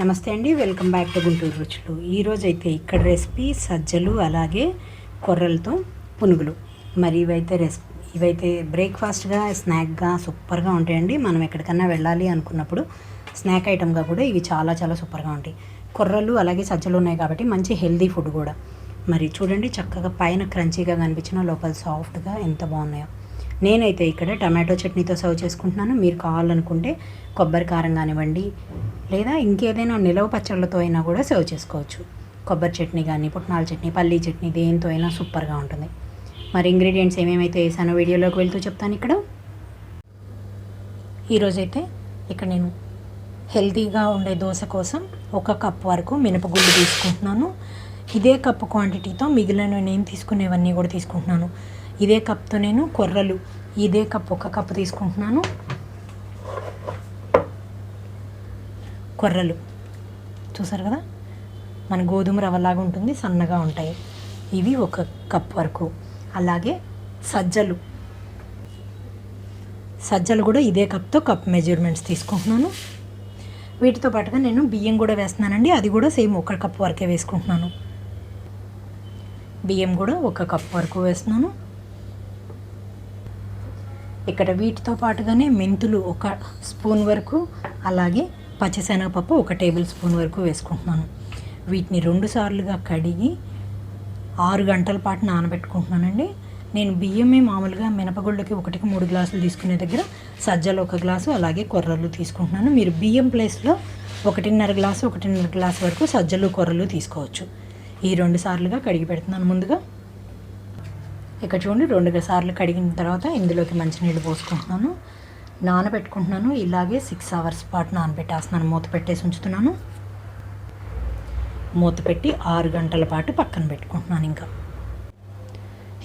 నమస్తే అండి welcome back to Guntur రుచులు. ఈరోజు అయితే ఇక్కడ రెసిపీ సజ్జలు అలాగే కొర్రలతో పునుగులు. మరి ఇవైతే రెసిపీ ఇవైతే బ్రేక్ఫాస్ట్గా స్నాక్గా సూపర్గా ఉంటాయండి. మనం ఎక్కడికన్నా వెళ్ళాలి అనుకున్నప్పుడు స్నాక్ ఐటమ్గా కూడా ఇవి చాలా చాలా సూపర్గా ఉంటాయి. కొర్రలు అలాగే సజ్జలు ఉన్నాయి కాబట్టి మంచి హెల్దీ ఫుడ్ కూడా. మరి చూడండి చక్కగా పైన క్రంచీగా కనిపించిన లోపల సాఫ్ట్గా ఎంత బాగున్నాయో. నేనైతే ఇక్కడ టమాటో చట్నీతో సర్వ్ చేసుకుంటున్నాను. మీరు కావాలనుకుంటే కొబ్బరి కారం కానివ్వండి లేదా ఇంకేదైనా నిలవ పచ్చళ్ళతో అయినా కూడా సర్వ్ చేసుకోవచ్చు. కొబ్బరి చట్నీ కానీ పుట్నాల చట్నీ పల్లీ చట్నీ దేంతో అయినా సూపర్గా ఉంటుంది. మరి ఇంగ్రీడియంట్స్ ఏమేమైతే వేసానో వీడియోలోకి వెళ్తూ చెప్తాను ఇక్కడ. ఈరోజైతే ఇక్కడ నేను హెల్తీగా ఉండే దోశ కోసం ఒక కప్ వరకు మినపగుళ్ళు తీసుకుంటున్నాను. ఇదే కప్పు క్వాంటిటీతో మిగిలిన నేను తీసుకునేవన్నీ కూడా తీసుకుంటున్నాను. ఇదే కప్తో నేను కొర్రలు ఇదే కప్ ఒక కప్పు తీసుకుంటున్నాను. కొర్రలు. చూసారు కదా? మన గోధుమ రవ్వలాగా ఉంటుంది సన్నగా ఉంటాయి. ఇవి ఒక కప్ వరకు. అలాగే సజ్జలు. సజ్జలు కూడా ఇదే కప్తో కప్ మెజర్మెంట్స్ తీసుకుంటున్నాను. వీటితో పాటుగా నేను బియ్యం కూడా వేస్తున్నానండి. అది కూడా సేమ్ ఒక కప్ వరకే వేసుకుంటున్నాను. బియ్యం కూడా ఒక కప్ వరకు వేస్తున్నాను. ఇక్కడ వీటితో పాటుగానే మెంతులు ఒక స్పూన్ వరకు అలాగే పచ్చిశనగపప్పు ఒక టేబుల్ స్పూన్ వరకు వేసుకుంటున్నాను. వీటిని రెండు సార్లుగా కడిగి ఆరు గంటల పాటు నానబెట్టుకుంటున్నానండి. నేను బియ్యమే మామూలుగా మినపగుళ్ళకి ఒకటికి మూడు గ్లాసులు తీసుకునే దగ్గర సజ్జలు ఒక గ్లాసు అలాగే కొర్రలు తీసుకుంటున్నాను. మీరు బియ్యం ప్లేస్లో ఒకటిన్నర గ్లాసు ఒకటిన్నర గ్లాసు వరకు సజ్జలు కొర్రలు తీసుకోవచ్చు. ఈ రెండు సార్లుగా కడిగి పెడుతున్నాను ముందుగా. ఇక్కడ చూడండి రెండు సార్లు కడిగిన తర్వాత ఇందులోకి మంచినీళ్ళు పోసుకుంటున్నాను. నానబెట్టుకుంటున్నాను. ఇలాగే సిక్స్ అవర్స్ పాటు నానబెట్టేస్తున్నాను. మూత పెట్టేసి ఉంచుతున్నాను. మూత పెట్టి ఆరు గంటల పాటు పక్కన పెట్టుకుంటున్నాను ఇంకా.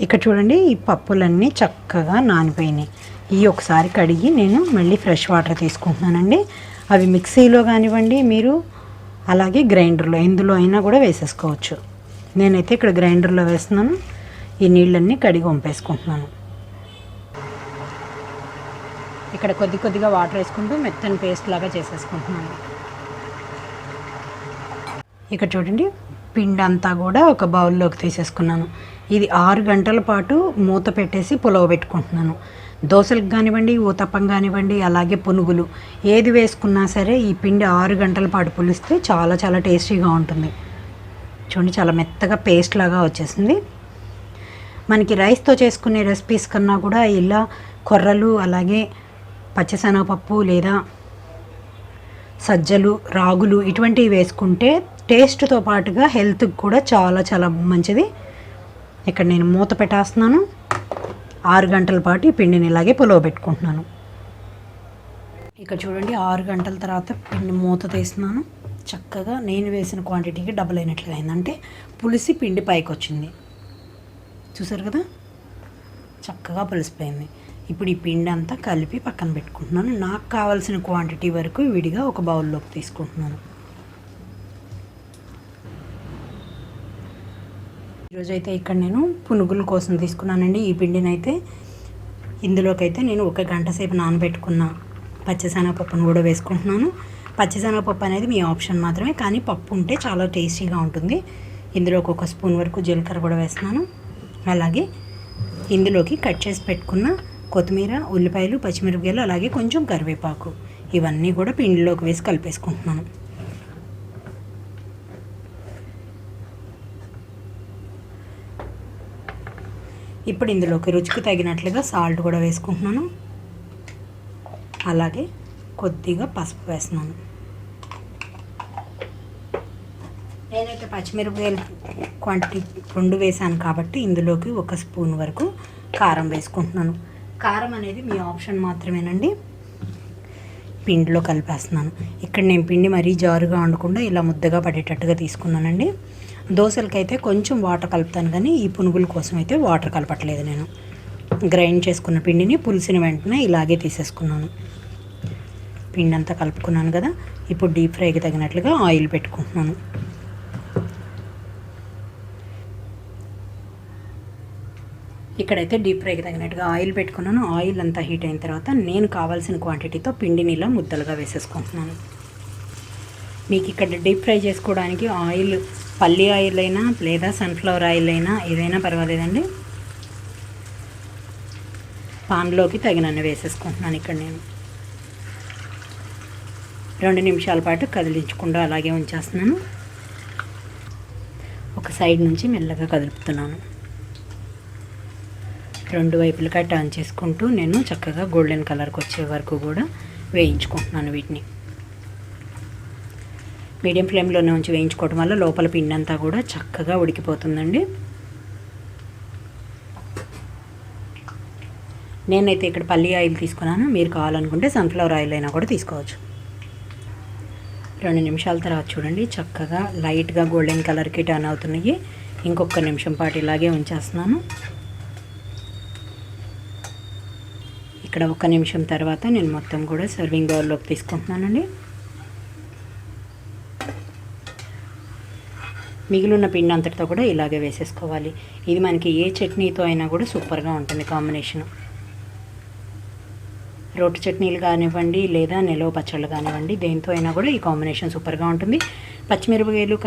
ఇక్కడ చూడండి ఈ పప్పులన్నీ చక్కగా నానిపోయినాయి. ఈ ఒకసారి కడిగి నేను మళ్ళీ ఫ్రెష్ వాటర్ తీసుకుంటున్నానండి. అవి మిక్సీలో కానివ్వండి మీరు అలాగే గ్రైండర్లో ఎందులో అయినా కూడా వేసేసుకోవచ్చు. నేనైతే ఇక్కడ గ్రైండర్లో వేస్తున్నాను. ఈ నీళ్ళన్నీ కడిగి వంపేసుకుంటున్నాను. ఇక్కడ కొద్ది కొద్దిగా వాటర్ వేసుకుంటూ మెత్తని పేస్ట్ లాగా చేసేసుకుంటున్నాను. ఇక్కడ చూడండి పిండి అంతా కూడా ఒక బౌల్లోకి తీసేసుకున్నాను. ఇది ఆరు గంటల పాటు మూత పెట్టేసి పులవ పెట్టుకుంటున్నాను. దోశలకు కానివ్వండి ఊతప్పం కానివ్వండి అలాగే పునుగులు. ఏది వేసుకున్నా సరే ఈ పిండి ఆరు గంటల పాటు పులిస్తే చాలా చాలా టేస్టీగా ఉంటుంది. చూడండి చాలా మెత్తగా పేస్ట్ లాగా వచ్చేసింది. మనకి రైస్తో చేసుకునే రెసిపీస్ కన్నా కూడా ఇలా కొర్రలు అలాగే పచ్చిశనగపప్పు లేదా సజ్జలు రాగులు ఇటువంటివి వేసుకుంటే టేస్ట్తో పాటుగా హెల్త్కి కూడా చాలా చాలా మంచిది. ఇక్కడ నేను మూత పెట్టేస్తున్నాను. ఆరు గంటల పాటు ఈ పిండిని ఇలాగే పులవ పెట్టుకుంటున్నాను. ఇక్కడ చూడండి ఆరు గంటల తర్వాత పిండి మూత తీస్తున్నాను. చక్కగా నేను వేసిన క్వాంటిటీకి డబుల్ అయినట్లుగా అయిందంటే పులిసి పిండి పైకి వచ్చింది. చూసారు కదా? చక్కగా పులిసిపోయింది. ఇప్పుడు ఈ పిండి అంతా కలిపి పక్కన పెట్టుకుంటున్నాను. నాకు కావాల్సిన క్వాంటిటీ వరకు విడిగా ఒక బౌల్లోకి తీసుకుంటున్నాను. ఈరోజైతే ఇక్కడ నేను పునుగుల కోసం తీసుకున్నానండి. ఈ పిండిని అయితే ఇందులోకైతే నేను ఒక గంట సేపు నానబెట్టుకున్న పచ్చిశనగపప్పును కూడా వేసుకుంటున్నాను. పచ్చిశనగపప్పు అనేది మీ ఆప్షన్ మాత్రమే కానీ పప్పు ఉంటే చాలా టేస్టీగా ఉంటుంది. ఇందులో ఒక్కొక్క స్పూన్ వరకు జీలకర్ర కూడా వేస్తున్నాను. అలాగే ఇందులోకి కట్ చేసి పెట్టుకున్న కొత్తిమీర ఉల్లిపాయలు పచ్చిమిరపకాయలు అలాగే కొంచెం కరివేపాకు ఇవన్నీ కూడా పిండిలోకి వేసి కలిపేసుకుంటున్నాను. ఇప్పుడు ఇందులోకి రుచికి తగినట్లుగా సాల్ట్ కూడా వేసుకుంటున్నాను. అలాగే కొద్దిగా పసుపు వేస్తున్నాను. నేనైతే పచ్చిమిరపకాయలు క్వాంటిటీ రెండు వేసాను కాబట్టి ఇందులోకి ఒక స్పూన్ వరకు కారం వేసుకుంటున్నాను. కారం అనేది మీ ఆప్షన్ మాత్రమేనండి. పిండిలో కలిపేస్తున్నాను. ఇక్కడ నేను పిండి మరీ జారుగా ఉండకుండా ఇలా ముద్దగా పడేటట్టుగా తీసుకున్నానండి. దోశలకైతే కొంచెం వాటర్ కలుపుతాను కానీ ఈ పునుగుల కోసం అయితే వాటర్ కలపట్లేదు నేను. గ్రైండ్ చేసుకున్న పిండిని పులిసిన వెంటనే ఇలాగే తీసేసుకున్నాను. పిండి అంతా కలుపుకున్నాను కదా. ఇప్పుడు డీప్ ఫ్రైకి తగినట్లుగా ఆయిల్ పెట్టుకుంటున్నాను. ఇక్కడైతే డీప్ ఫ్రైకి తగినట్టుగా ఆయిల్ పెట్టుకున్నాను. ఆయిల్ అంతా హీట్ అయిన తర్వాత నేను కావాల్సిన క్వాంటిటీతో పిండిని ఇలా ముద్దలుగా వేసేసుకుంటున్నాను. మీకు ఇక్కడ డీప్ ఫ్రై చేసుకోవడానికి ఆయిల్ పల్లి ఆయిల్ అయినా లేదా సన్ఫ్లవర్ ఆయిల్ అయినా ఏదైనా పర్వాలేదండి. పాన్లోకి తగినన్ని వేసేసుకుంటున్నాను ఇక్కడ నేను. రెండు నిమిషాల పాటు కదిలించకుండా అలాగే ఉంచేస్తున్నాను. ఒక సైడ్ నుంచి మెల్లగా కదులుపుతున్నాను. రెండు వైపులుగా టర్న్ చేసుకుంటూ నేను చక్కగా గోల్డెన్ కలర్కి వచ్చే వరకు కూడా వేయించుకుంటున్నాను వీటిని. మీడియం ఫ్లేమ్లోనే ఉంచి వేయించుకోవడం వల్ల లోపల పిండి అంతా కూడా చక్కగా ఉడికిపోతుందండి. నేనైతే ఇక్కడ పల్లి ఆయిల్ తీసుకున్నాను. మీరు కావాలనుకుంటే సన్ఫ్లవర్ ఆయిల్ అయినా కూడా తీసుకోవచ్చు. రెండు నిమిషాల తర్వాత చూడండి. చక్కగా లైట్గా గోల్డెన్ కలర్కి టర్న్ అవుతున్నాయి. ఇంకొక నిమిషం పాటు ఇలాగే ఉంచేస్తున్నాను. ఇక్కడ ఒక నిమిషం తర్వాత నేను మొత్తం కూడా సర్వింగ్ బౌల్లోకి తీసుకుంటున్నానండి. మిగిలిన పిండి అంతటితో కూడా ఇలాగే వేసేసుకోవాలి. ఇది మనకి ఏ చట్నీతో అయినా కూడా సూపర్గా ఉంటుంది కాంబినేషను రోటి చట్నీలు కానివ్వండి లేదా నిలవ పచ్చళ్ళు కానివ్వండి దేంతో అయినా కూడా ఈ కాంబినేషన్ సూపర్గా ఉంటుంది. పచ్చిమిరపకాయలు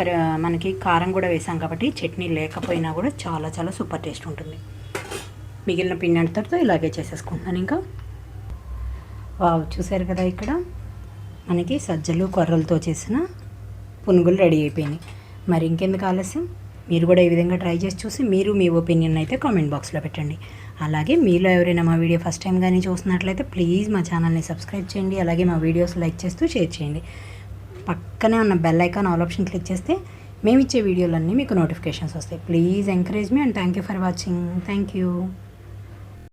మనకి కారం కూడా వేసాం కాబట్టి చట్నీ లేకపోయినా కూడా చాలా చాలా సూపర్ టేస్ట్ ఉంటుంది. మిగిలిన పిండి అంతటితో ఇలాగే చేసేసుకుంటున్నాను ఇంకా. వావ్ చూసారు కదా ఇక్కడ? మనకి సజ్జలు కొర్రలతో చేసిన పునుగులు రెడీ అయిపోయినాయి. మరి ఇంకెందుకు ఆలస్యం? మీరు కూడా ఈ విధంగా ట్రై చేసి చూసి మీరు మీ ఒపీనియన్ అయితే కామెంట్ బాక్స్లో పెట్టండి. అలాగే మీలో ఎవరైనా మా వీడియో ఫస్ట్ టైం కానీ చూస్తున్నట్లయితే ప్లీజ్ మా ఛానల్ని సబ్స్క్రైబ్ చేయండి. అలాగే మా వీడియోస్ లైక్ చేస్తూ షేర్ చేయండి. పక్కనే ఉన్న bell icon all option click చేస్తే మేము ఇచ్చే వీడియోలన్నీ మీకు నోటిఫికేషన్స్ వస్తాయి. Please encourage me and thank you for watching. Thank you.